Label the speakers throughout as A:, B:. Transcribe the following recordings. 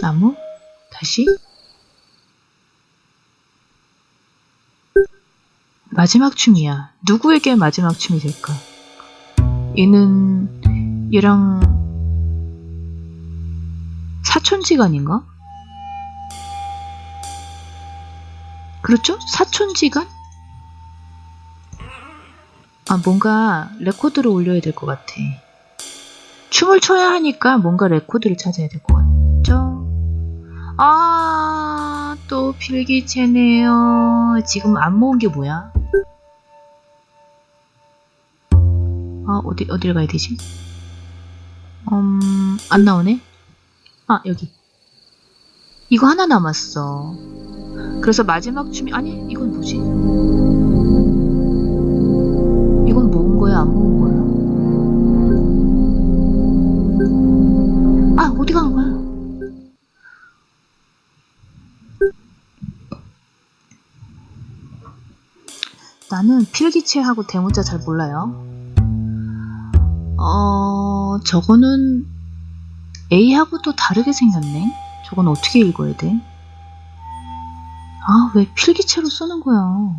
A: 나무? 다시? 마지막 춤이야. 누구에게 마지막 춤이 될까? 얘는 얘랑 사촌지간인가? 그렇죠? 사촌지간? 아, 뭔가 레코드를 올려야 될 것 같아. 춤을 춰야 하니까 뭔가 레코드를 찾아야 될 것 같죠? 아, 또 필기체네요. 지금 안 모은 게 뭐야? 아, 어디, 어디를 가야 되지? 음, 안 나오네? 아, 여기. 이거 하나 남았어. 그래서 마지막 춤이, 아니, 이건 뭐지? 나는 필기체하고 대문자 잘 몰라요. 어, 저거는 A하고 또 다르게 생겼네. 저건 어떻게 읽어야 돼? 아, 왜 필기체로 쓰는 거야?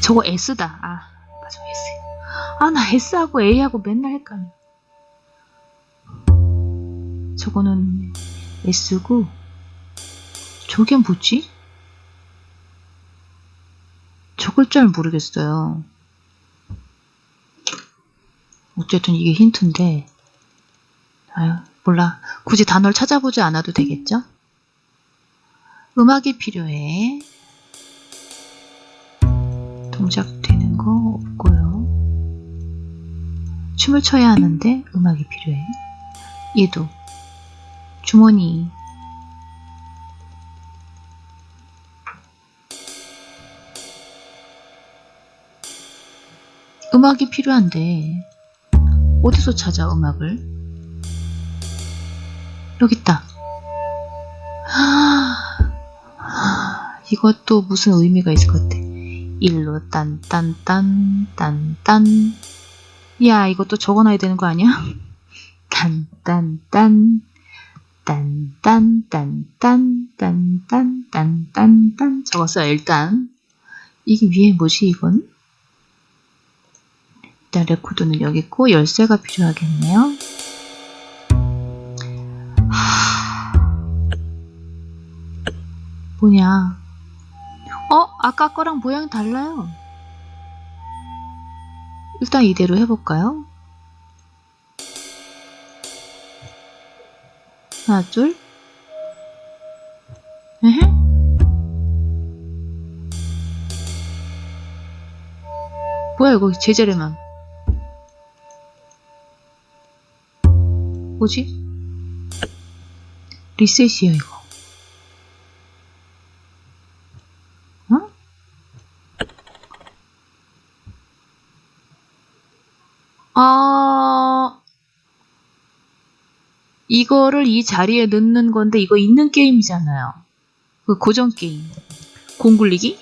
A: 저거 S다. 아, 맞아, S. 아, 나 S하고 A하고 맨날 헷갈려. 저거는 S고, 저게 뭐지? 저걸 잘 모르겠어요. 어쨌든 이게 힌트인데, 아유, 몰라. 굳이 단어를 찾아보지 않아도 되겠죠? 음악이 필요해. 동작 되는 거 없고요. 춤을 춰야 하는데 음악이 필요해. 얘도 주머니 음악이 필요한데 어디서 찾아 음악을? 여기 있다. 이것도 무슨 의미가 있을 것 같아. 일로 딴딴딴 딴딴 야 이것도 적어놔야 되는 거 아니야? 딴딴딴 딴딴딴딴딴딴딴딴딴 적었어요 일단 이게 위에 뭐지 이건? 일단 레코드는 여기 있고 열쇠가 필요하겠네요 하... 뭐냐 어? 아까 거랑 모양이 달라요. 일단 이대로 해볼까요? 하나, 둘. 에헤. 뭐야, 이거 제자리만. 뭐지? 리셋이야, 이거. 어? 아, 이거를 이 자리에 넣는 건데 이거 있는 게임이잖아요. 그 고정 게임. 공 굴리기?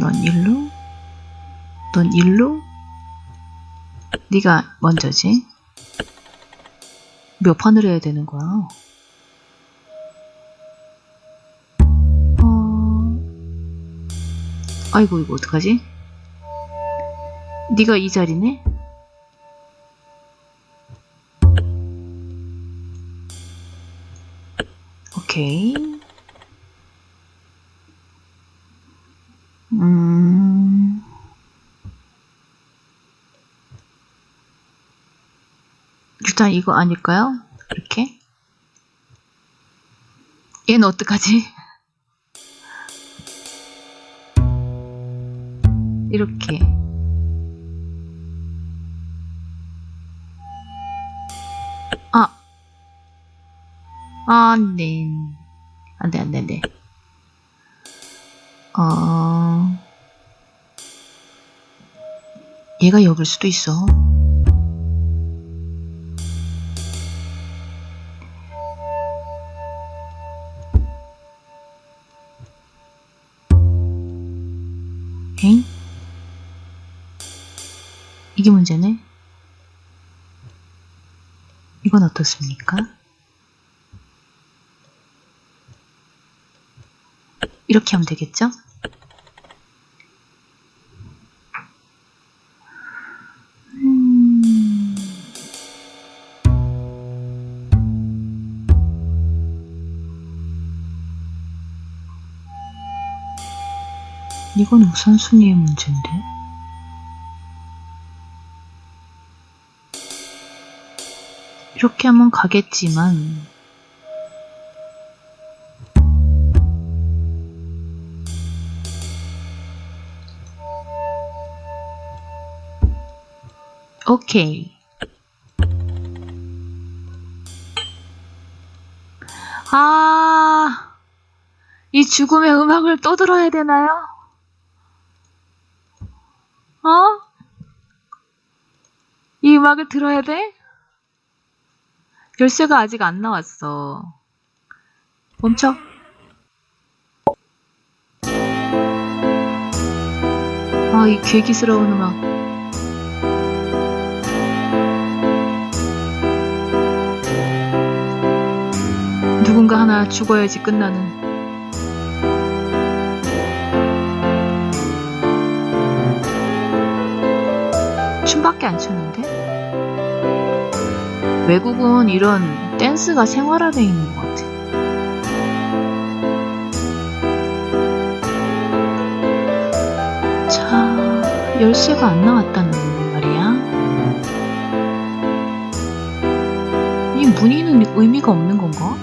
A: 넌 일로? 넌 일로? 네가 먼저지. 몇 판을 해야 되는 거야? 아이고 이거 어떡하지? 네가 이 자리네? 오케이. 음... 일단 이거 아닐까요? 이렇게 얘는 어떡하지? 이렇게. 아. 아, 안돼 안돼 안돼 안돼. 어. 얘가 여길 수도 있어 이게 문제네. 이건 어떻습니까? 이렇게 하면 되겠죠? 음... 이건 우선순위의 문제인데? 이렇게 하면 가겠지만 오케이 아, 이 죽음의 음악을 또 들어야 되나요? 어? 이 음악을 들어야 돼? 열쇠가 아직 안 나왔어. 멈춰. 아, 이 괴기스러운 음악. 누군가 하나 죽어야지 끝나는. 춤밖에 안 추는데? 외국은 이런 댄스가 생활화되어 있는 것 같아. 자, 열쇠가 안 나왔다는 말이야. 이 문의는 의미가 없는 건가?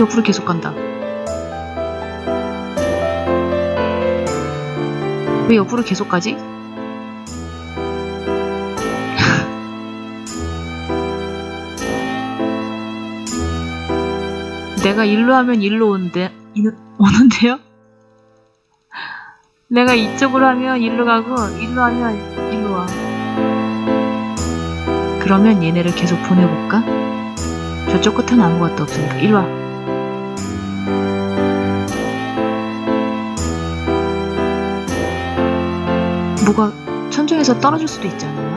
A: 옆으로 계속 간다. 왜 옆으로 계속 가지? 내가 일로 하면 일로 이- 오는데요? 내가 이쪽으로 하면 일로 가고, 일로 하면 일로 와. 그러면 얘네를 계속 보내볼까? 저쪽 끝은 아무것도 없으니까, 일로 와. 뭐가 천정에서 떨어질 수도 있잖아요.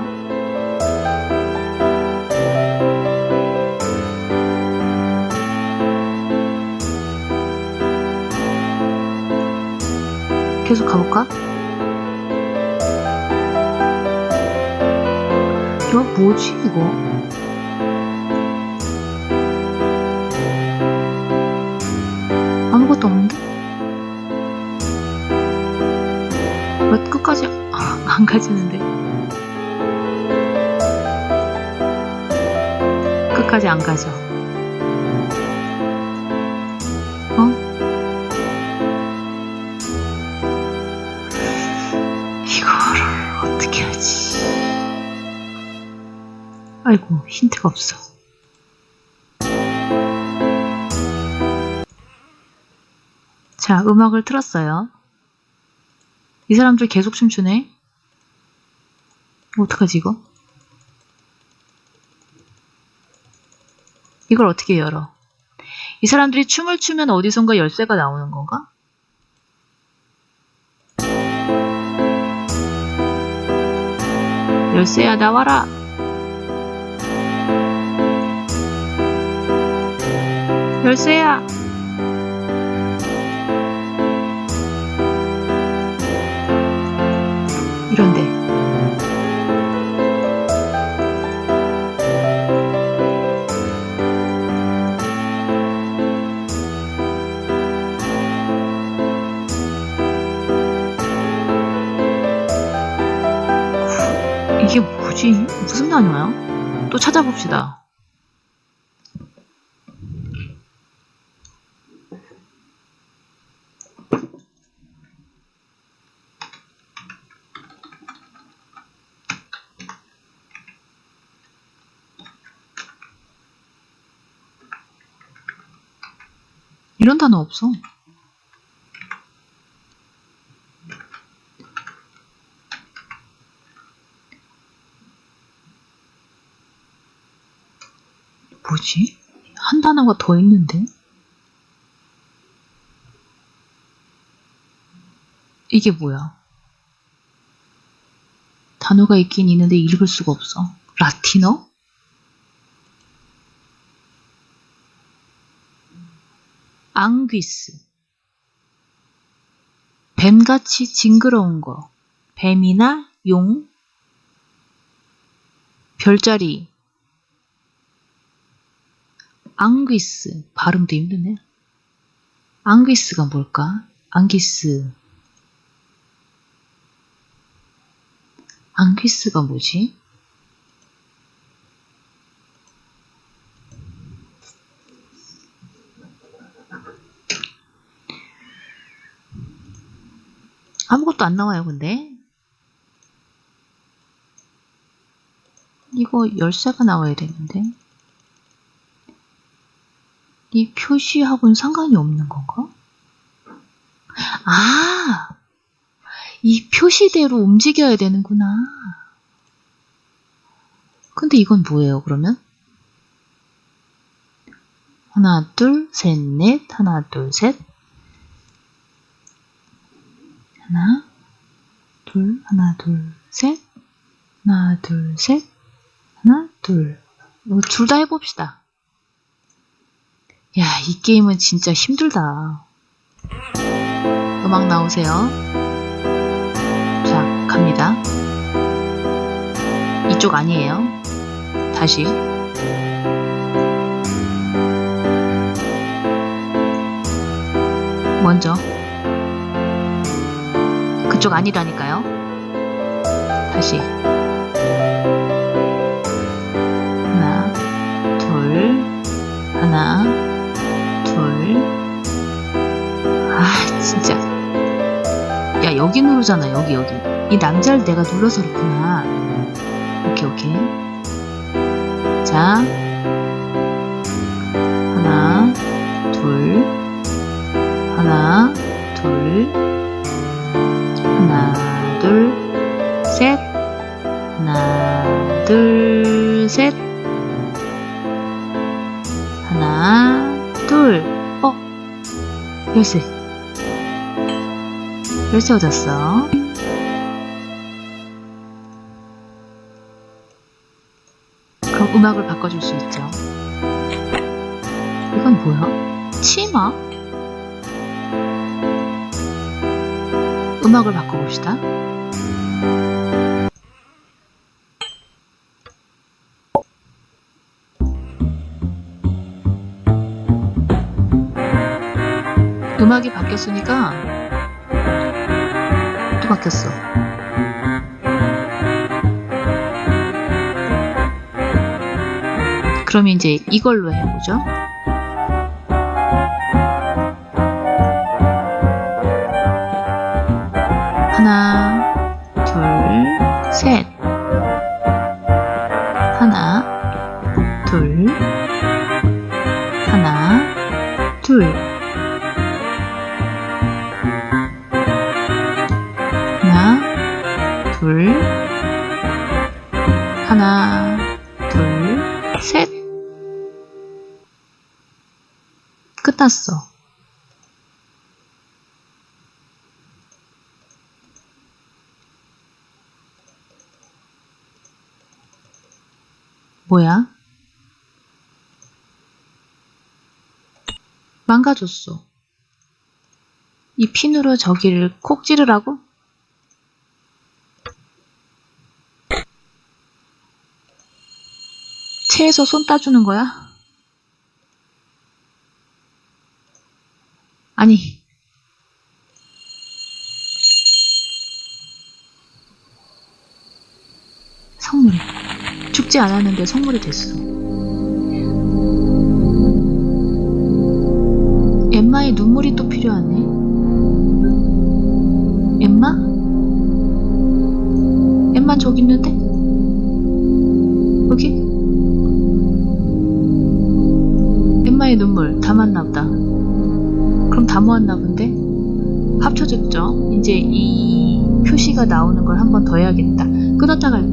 A: 계속 가볼까? 이거 뭐지 이거? 끝까지 안 가지는데? 끝까지 안 가죠. 어? 이거를 어떻게 하지? 아이고, 힌트가 없어. 자, 음악을 틀었어요. 이 사람들 계속 춤추네. 어떡하지 이거? 이걸 어떻게 열어? 이 사람들이 춤을 추면 어디선가 열쇠가 나오는 건가? 열쇠야 나와라. 열쇠야. 이런데. 이게 뭐지? 무슨 단어야? 또 찾아봅시다. 이런 단어 없어. 뭐지? 한한 단어가 더 있는데? 이게 뭐야? 단어가 있긴 있는데 읽을 수가 없어. 라틴어? 앙귀스. 뱀같이 징그러운 거. 뱀이나 용. 별자리. 앙귀스. 발음도 힘드네. 앙귀스가 뭘까? 앙기스. 앙귀스가 뭐지? 아무것도 안 나와요, 근데. 이거 열쇠가 나와야 되는데. 이 표시하고는 상관이 없는 건가? 아! 이 표시대로 움직여야 되는구나. 근데 이건 뭐예요, 그러면? 하나, 둘, 셋, 넷. 하나, 둘, 셋. 하나, 둘, 하나, 둘, 셋. 하나, 둘, 셋. 하나, 둘. 둘 다 해봅시다. 야, 이 게임은 진짜 힘들다. 음악 나오세요. 자, 갑니다. 이쪽 아니에요. 다시. 먼저. 그쪽 아니라니까요. 다시. 하나, 둘, 하나, 둘. 아, 진짜. 야, 여기 누르잖아, 여기, 여기. 이 남자를 내가 눌러서 그렇구나. 오케이, 오케이. 자. 하나, 둘, 하나, 둘, 둘, 셋, 하나, 둘, 어, 열쇠. 열쇠 얻었어. 그럼 음악을 바꿔줄 수 있죠. 이건 뭐야? 치마? 음악을 바꿔봅시다. 음악이 바뀌었으니까 또 바뀌었어. 그럼 이제 이걸로 해보죠. 하나, 둘, 셋. 하나, 둘, 하나, 둘. 둘, 하나, 둘, 셋. 끝났어. 뭐야? 망가졌어. 이 핀으로 저기를 콕 찌르라고? 체에서 손 따주는 거야? 아니. 선물. 죽지 않았는데 선물이 됐어. 이제 이 표시가 나오는 걸 한 번 더 해야겠다. 끊었다 갈까요?